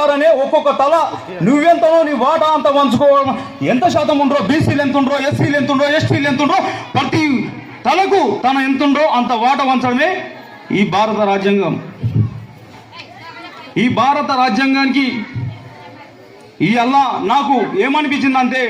ప్రకారమే ఒక్కొక్క తల నువ్వెంతనో నీ వాటా అంత పంచుకోవడం. ఎంత శాతం ఉండరో? బీసీలు ఎంత ఉండరో ఎస్సీలు ఎంత ఉండరో ఎస్టీలు ఎంత ఉండరో ప్రతి తలకు తన ఎంత ఉండో అంత వాటా పంచడమే ఈ భారత రాజ్యాంగం. ఈ భారత రాజ్యాంగానికి ఈ అల్లా నాకు ఏమనిపించిందంటే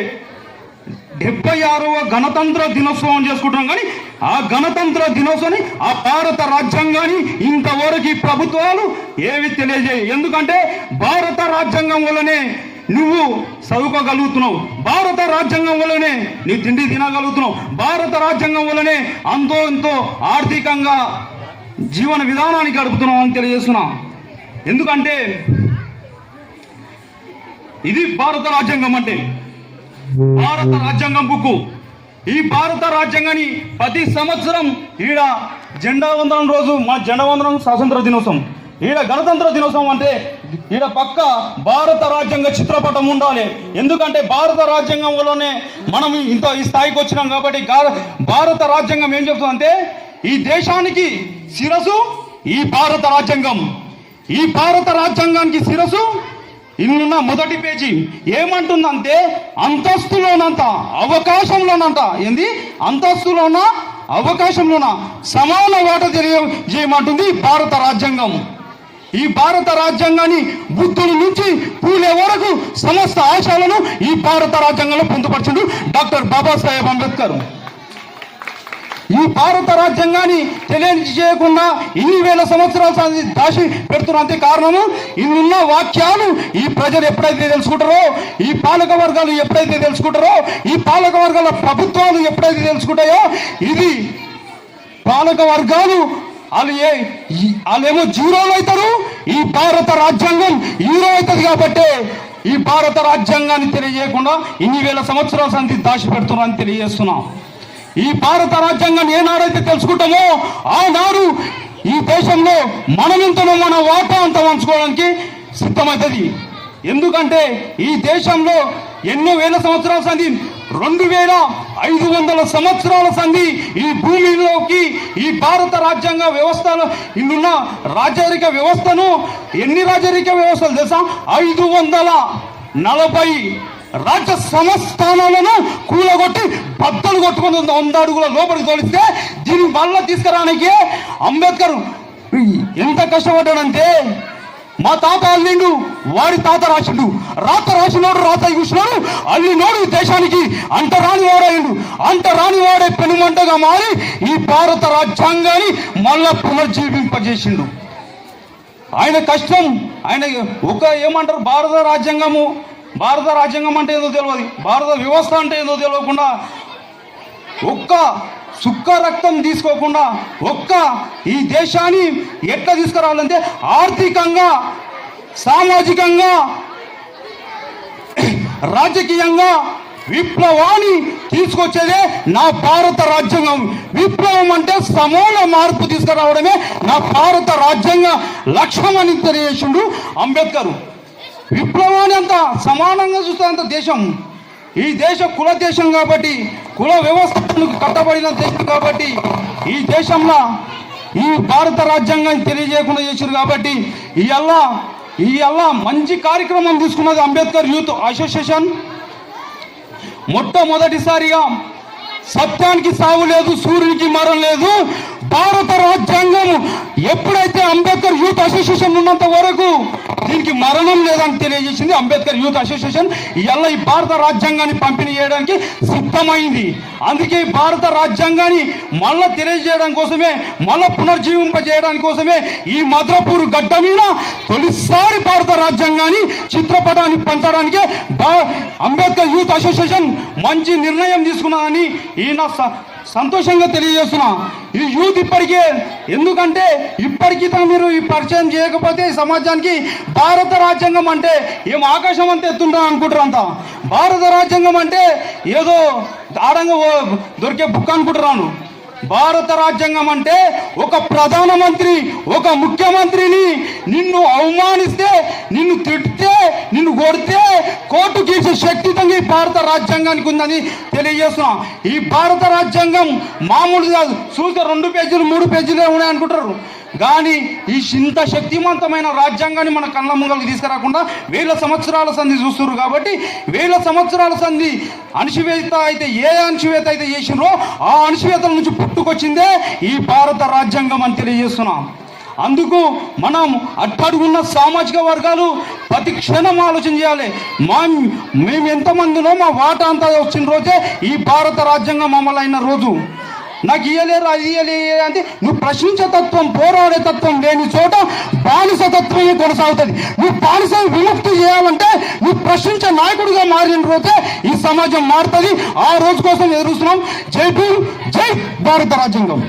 డెబ్బై ఆరవ గణతంత్ర దినోత్సవం చేసుకుంటున్నాం కానీ ఆ గణతంత్ర దినోత్సవాన్ని ఆ భారత రాజ్యాంగాన్ని ఇంతవరకు ప్రభుత్వాలు ఏవి తెలియజేయి ఎందుకంటే భారత రాజ్యాంగం వల్లనే నువ్వు చదువుకోగలుగుతున్నావు. భారత రాజ్యాంగం వల్లనే నీ తిండి తినగలుగుతున్నావు. భారత రాజ్యాంగం వల్లనే అంతో ఎంతో ఆర్థికంగా జీవన విధానాన్ని గడుపుతున్నావు అని తెలియజేస్తున్నా. ఎందుకంటే ఇది భారత రాజ్యాంగం అంటే భారత రాజ్యాంగం బుక్కు ఈ భారత రాజ్యాంగాన్ని ప్రతి సంవత్సరం ఈడ జెండా వందనం రోజు మా జెండా వందనం స్వాతంత్ర దినోత్సవం. ఈడ గణతంత్ర దినోత్సవం అంటే ఈడ పక్క భారత రాజ్యాంగ చిత్రపటం ఉండాలి. ఎందుకంటే భారత రాజ్యాంగం వల్లనే మనం ఇంత ఈ స్థాయికి వచ్చినాం కాబట్టి భారత రాజ్యాంగం ఏం చెప్తుందంటే ఈ దేశానికి శిరసు ఈ భారత రాజ్యాంగం. ఈ భారత రాజ్యాంగానికి శిరసు ఇన్నున్న మొదటి పేజీ ఏమంటుందంటే అంతస్తులోనంత అవకాశంలోనంత ఏంది? అంతస్తులోన అవకాశంలోన సమాన వాట తెలియ చేయమంటుంది భారత రాజ్యాంగం. ఈ భారత రాజ్యాంగాన్ని బుద్ధుని నుంచి పూలే వరకు సమస్త ఆశయాలను ఈ భారత రాజ్యాంగంలో పొందుపరచుడు డాక్టర్ బాబాసాహెబ్ అంబేద్కర్. ఈ భారత రాజ్యాంగాన్ని తెలియజేయకుండా ఇన్ని వేల సంవత్సరాల దాచి పెడుతున్న అంతే కారణము ఇన్నున్న వాక్యాలు ఈ ప్రజలు ఎప్పుడైతే తెలుసుకుంటారో ఈ పాలక వర్గాలు ఎప్పుడైతే తెలుసుకుంటారో ఈ పాలక వర్గాల ప్రభుత్వాలు ఎప్పుడైతే తెలుసుకుంటాయో ఇది పాలక వర్గాలు వాళ్ళు ఏ వాళ్ళేమో జీరోలు అవుతారు ఈ భారత రాజ్యాంగం హీరో అవుతుంది కాబట్టి ఈ భారత రాజ్యాంగాన్ని తెలియజేయకుండా ఇన్ని వేల సంవత్సరాల సంధి దాచి పెడుతున్నారని తెలియజేస్తున్నాం. ఈ భారత రాజ్యాంగాన్ని ఏనాడైతే తెలుసుకుంటామో ఆనాడు ఈ దేశంలో మనమెంతనో మన వాటా అంత పంచుకోవడానికి సిద్ధమవుతుంది. ఎందుకంటే ఈ దేశంలో ఎన్నో వేల సంవత్సరాల సంధి రెండు వేల ఐదు వందల సంవత్సరాల సంధి ఈ భూమిలోకి ఈ భారత రాజ్యాంగ వ్యవస్థలో ఇన్నున్న రాజరిక వ్యవస్థను ఎన్ని రాజరిక వ్యవస్థలు తెలుసా? ఐదు వందల నలభై రాజ్య సంస్థానాలను కూలగొట్టి బద్దలు కొట్టుకుని వంద అడుగుల లోపలికి తోలిస్తే దీన్ని మళ్ళా తీసుకురానికి అంబేద్కర్ ఎంత కష్టపడ్డాడంటే మా తాత అల్లిండు వాడి తాత రాసిండు. రాత రాసినోడు రాత చూసినాడు అల్లినోడు ఈ దేశానికి అంత రాని అంత రానివాడే పెనుమంటగా మారి ఈ భారత రాజ్యాంగాన్ని మళ్ళా పునర్జీవింపజేసిండు. ఆయన కష్టం ఆయన ఒక ఏమంటారు భారత రాజ్యాంగము భారత రాజ్యాంగం అంటే ఏదో తెలియదు భారత వ్యవస్థ అంటే ఏదో తెలియకుండా ఒక్క సుక్క రక్తం తీసుకోకుండా ఒక్క ఈ దేశాన్ని ఎట్లా తీసుకురావాలంటే ఆర్థికంగా సామాజికంగా రాజకీయంగా విప్లవాన్ని తీసుకొచ్చేదే నా భారత రాజ్యాంగం. విప్లవం అంటే సమూల మార్పు తీసుకురావడమే నా భారత రాజ్యాంగ లక్ష్యం అని తెలియజేసిండు అంబేద్కర్. విప్లవాన్ని అంత సమానంగా చూస్తున్నంత దేశం. ఈ దేశ కుల దేశం కాబట్టి కుల వ్యవస్థకు కట్టబడిన దేశం కాబట్టి ఈ దేశంలో ఈ భారత రాజ్యాంగాన్ని తెలియజేయకుండా చేశారు కాబట్టి ఇవల్ల ఇవల్ల మంచి కార్యక్రమం తీసుకున్నది అంబేద్కర్ యూత్ అసోసియేషన్. మొట్టమొదటిసారిగా సత్యానికి సావు లేదు సూర్యునికి మరణం లేదు భారత రాజ్యాంగం ఎప్పుడైతే అంబేద్కర్ యూత్ అసోసియేషన్ ఉన్నంత వరకు దీనికి మరణం లేదని తెలియజేసింది అంబేద్కర్ యూత్ అసోసియేషన్. ఇవాళ ఈ భారత రాజ్యాంగాన్ని పంపిణీ చేయడానికి సిద్ధమైంది? అందుకే ఈ భారత రాజ్యాంగాన్ని మళ్ళా తెలియజేయడం కోసమే మళ్ళా పునర్జీవింపజేయడానికి కోసమే ఈ మద్రపూర్ గడ్డ మీద తొలిసారి భారత రాజ్యాంగాన్ని చిత్రపటాన్ని పంచడానికే అంబేద్కర్ యూత్ అసోసియేషన్ మంచి నిర్ణయం తీసుకున్నానని ఈయన స- సంతోషంగా తెలియజేస్తున్నా. ఈ యూత్ ఇప్పటికే ఎందుకంటే ఇప్పటికీ మీరు ఈ పరిచయం చేయకపోతే ఈ సమాజానికి భారత రాజ్యాంగం అంటే ఏం ఆకాశం అంత ఎత్తుంటా అనుకుంటారు అంతా? భారత రాజ్యాంగం అంటే ఏదో దారంగా దొరికే బుక్ అనుకుంటున్నాను. భారత రాజ్యాంగం అంటే ఒక ప్రధానమంత్రి ఒక ముఖ్యమంత్రిని నిన్ను అవమానిస్తే నిన్ను తిట్టితే నిన్ను కొడితే కోర్టు గీసే శక్తితంగా ఈ భారత రాజ్యాంగానికి ఉందని తెలియజేస్తున్నాం. ఈ భారత రాజ్యాంగం మామూలు కాదు. చూస్తే రెండు పేజీలు మూడు పేజీలే ఉన్నాయి అనుకుంటారు. కానీ ఈ ఇంత శక్తివంతమైన రాజ్యాంగాన్ని మన కళ్ళ ముంగలకు తీసుకురాకుండా వేల సంవత్సరాల సంధి చూస్తున్నారు కాబట్టి వేల సంవత్సరాల సంధి అణిచివేత అయితే ఏ అణిచివేత అయితే చేసినో ఆ అణిచివేతల నుంచి పుట్టుకొచ్చిందే ఈ భారత రాజ్యాంగం అని తెలియజేస్తున్నాం. అందుకు మనం అట్టడుగున్న సామాజిక వర్గాలు ప్రతి క్షణం ఆలోచన చేయాలి. మా మేము ఎంతమందినో మా వాటా అంతా వచ్చిన రోజే ఈ భారత రాజ్యాంగం అమలైన రోజు. నాకు ఇయ్యలేరు అది ఇయ్యలే అంటే నువ్వు ప్రశ్నించే తత్వం పోరాడే తత్వం లేని చోట బానిస తత్వమే కొనసాగుతుంది. నువ్వు బానిస విముక్తి చేయాలంటే నువ్వు ప్రశ్నించే నాయకుడిగా మారిన రోజే ఈ సమాజం మారుతుంది. ఆ రోజు కోసం ఎదురుస్తున్నాం. జై భీమ్ జై భారత రాజ్యాంగం.